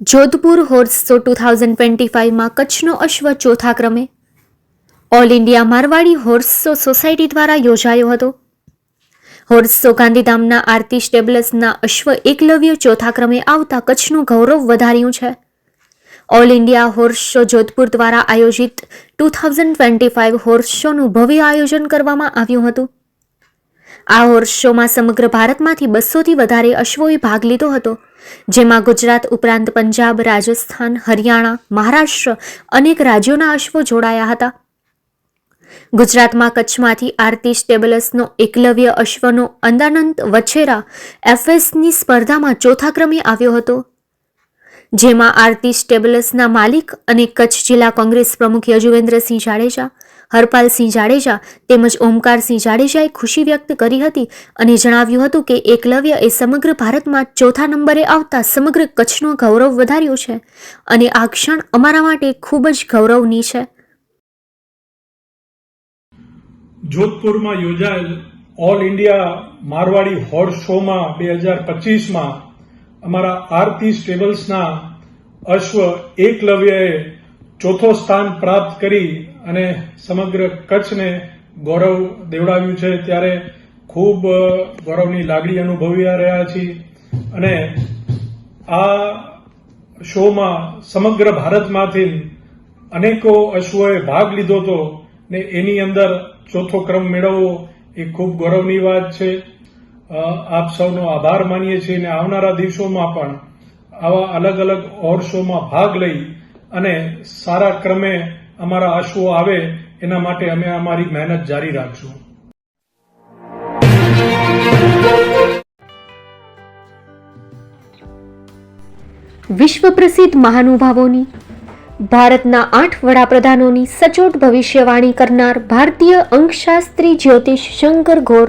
Jodhpur horse show two thousand twenty ફાઇવમાં કચ્છનો અશ્વ ચોથા ક્રમે. All India Marwari horse show society દ્વારા યોજાયો હતો. હોર્સ શો ગાંધીધામના આરતી સ્ટેબલસના અશ્વ એકલવ્ય ચોથા ક્રમે આવતા કચ્છનું ગૌરવ વધાર્યું છે. All India horse show Jodhpur દ્વારા આયોજિત two thousand twenty five horse શોનું ભવ્ય આયોજન કરવામાં આવ્યું હતું. આ હોર્સ શોમાં સમગ્ર ભારતમાંથી બસોથી વધારે અશ્વોએ ભાગ લીધો હતો, જેમાં ગુજરાત ઉપરાંત પંજાબ, રાજસ્થાન, હરિયાણા, મહારાષ્ટ્ર અનેક રાજ્યોના અશ્વો જોડાયા હતા. ગુજરાતમાં કચ્છમાંથી આરતી સ્ટેબલસનો એકલવ્ય અશ્વનો અંદાનંત વછેરા એફએસની સ્પર્ધામાં ચોથા ક્રમે આવ્યો હતો, જેમાં આરતી સ્ટેબલસના માલિક અને કચ્છ જિલ્લા કોંગ્રેસ પ્રમુખ યજુવેન્દ્રસિંહ જાડેજા હરપાલસિંહ જાડેજા તેમજ ઓમકારસિંહ જાડેજાએ ખુશી વ્યક્ત કરી હતી અને જણાવ્યું હતું કે એકલવ્ય એ સમગ્ર ભારતમાં ચોથા નંબરે આવતા સમગ્ર કચ્છનો ગૌરવ વધાર્યું છે અને આ ક્ષણ અમારા માટે ખૂબ જ ગૌરવની છે. જોધપુરમાં યોજાયેલ ઓલ ઇન્ડિયા મારવાડી હોર્સ શોમાં બે હજાર પચીસમાં અમારા આરતી સ્ટેબલ્સના અશ્વ એકલવ્યએ ચોથો સ્થાન પ્રાપ્ત કરી અને સમગ્ર કચ્છને ગૌરવ દેવડાવ્યું છે. ત્યારે ખૂબ ગૌરવની લાગણી અનુભવી રહ્યા છીએ. અને આ શોમાં સમગ્ર ભારતમાંથી અનેકો અશ્વોએ ભાગ લીધો હતો ને એની અંદર ચોથો ક્રમ મેળવવો એ ખૂબ ગૌરવની વાત છે. આપ સૌનો આભાર માનીએ છીએ અને આવનારા દિવસોમાં પણ આવા અલગ અલગ ઓર શોમાં ભાગ લઈ અને સારા ક્રમે અમારા અશ્વો આવે, એના માટે અમે અમારી મહેનત જારી રાખશું. વિશ્વ પ્રસિદ્ધ મહાનુભાવોની, ભારતના આઠ વડાપ્રધાનોની સચોટ ભવિષ્યવાણી કરનાર ભારતીય અંકશાસ્ત્રી જ્યોતિષ શંકર ઘોર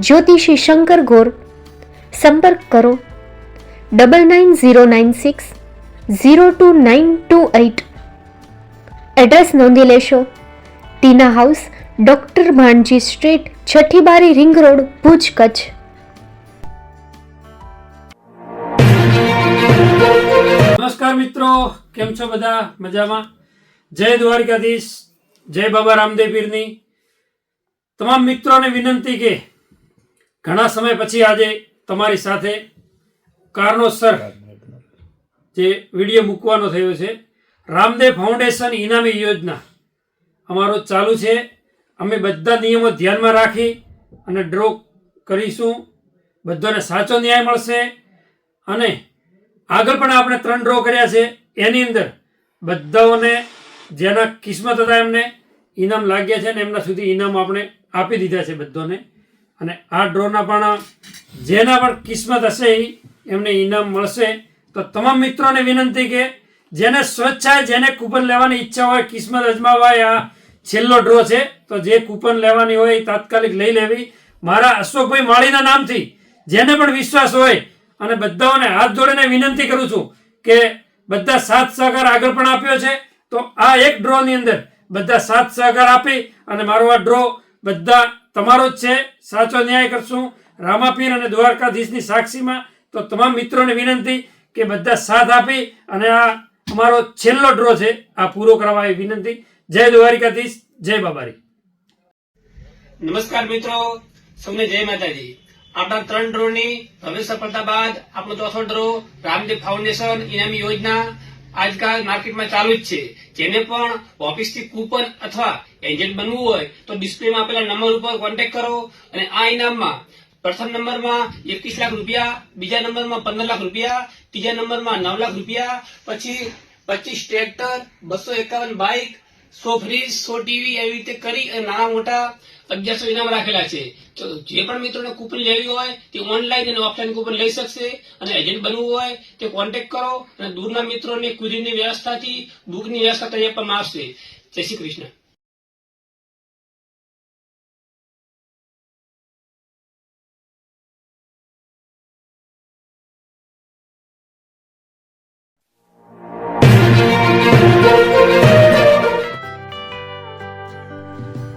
જ્યોતિષી શંકર ગોર. સંપર્ક કરો. Double nine zero nine six zero two nine two eight. Address નોંધી લેશો. Tina house, doctor Bhanji street Chhathi Bari ring road, Bhuj Kutch. નમસ્કાર મિત્રો, કેમ છો બધા? મજામાં? જય દ્વારકાધીશ, જય બાબા રામદેવ પીરની. તમામ મિત્રોને વિનંતી કે ઘણા સમય પછી આજે તમારી સાથે કારણોસર જે વીડિયો મૂકવાનો થયો છે, રામદેવ ફાઉન્ડેશન ઇનામી યોજના અમારો ચાલુ છે. અમે બધા નિયમો ધ્યાનમાં રાખી અને ડ્રો કરીશું. બધાને સાચો ન્યાય મળશે અને આગળ પણ આપણે ત્રણ ડ્રો કર્યા છે. એની અંદર બધાઓને જેના કિસ્મત હતા એમને ઇનામ લાગ્યા છે ને એમના સુધી ઇનામ આપણે આપી દીધા છે બધાને. અને આ ડ્રોના પણ જેના પણ કિસ્મત હશે એમને ઇનામ મળશે. તો તમામ મિત્રોને વિનંતી કે જેને સ્વેચ્છાએ જેને કૂપન લેવાની ઈચ્છા હોય, કિસ્મત અજમાવાય આ છેલ્લો ડ્રો છે. તો જે કૂપન લેવાની હોય એ તાત્કાલિક લઈ લેવી. મારા અશોકભાઈ માળીના નામથી જેને પણ વિશ્વાસ હોય અને બધાઓને હાથ જોડીને વિનંતી કરું છું કે બધા સાથ સહકાર આગળ પણ આપ્યો છે. તો આ એક ડ્રોની અંદર બધા સાથ સહકાર આપી અને મારો આ ડ્રો બધા તમારો જ છે. સાચો ન્યાય કરશું. રામાપીર અને દ્વારકાધીશની સાક્ષીમાં તો તમામ મિત્રોને વિનંતી કે બધા સાથ આપી અને આ અમારો છેલ્લો ડ્રો છે, આ પૂરો કરવા એ વિનંતી. જય દ્વારકાધીશ. જય બાબારી. નમસ્કાર મિત્રો. સૌને જય માતાજી. આપણા ત્રણ ડ્રો ની ભવ્ય સફળતા બાદ આપણો ચોથો ડ્રો રામદેવ ફાઉન્ડેશન ઇનામી યોજના આજકાલ માર્કેટમાં ચાલુ જ છે. જેને પણ ઓફિસથી કૂપન અથવા એજન્ટ બનવું હોય તો ડિસ્પ્લેમાં આપેલા નંબર ઉપર કોન્ટેક્ટ કરો અને આ ઇનામમાં પ્રથમ નંબરમાં એકવીસ લાખ રૂપિયા, બીજા નંબરમાં પંદર લાખ રૂપિયા, ત્રીજા નંબરમાં નવ લાખ રૂપિયા, પછી પચીસ ટ્રેક્ટર, બસો એકાવન બાઇક, સો ફ્રીજ, સો ટીવી એવી રીતે કરી અને નાના મોટા અગિયારસો ઇનામ રાખેલા છે. જે પણ મિત્રોને કૂપન લેવી હોય તે ઓનલાઈન અને ઓફલાઈન કૂપન લઈ શકશે. અને એજન્ટ બનવું હોય તે કોન્ટેક્ટ કરો અને દૂરના મિત્રોને કુરિયરની વ્યવસ્થાથી બુકની વ્યવસ્થા કરી આપવામાં આવશે જય શ્રી કૃષ્ણ.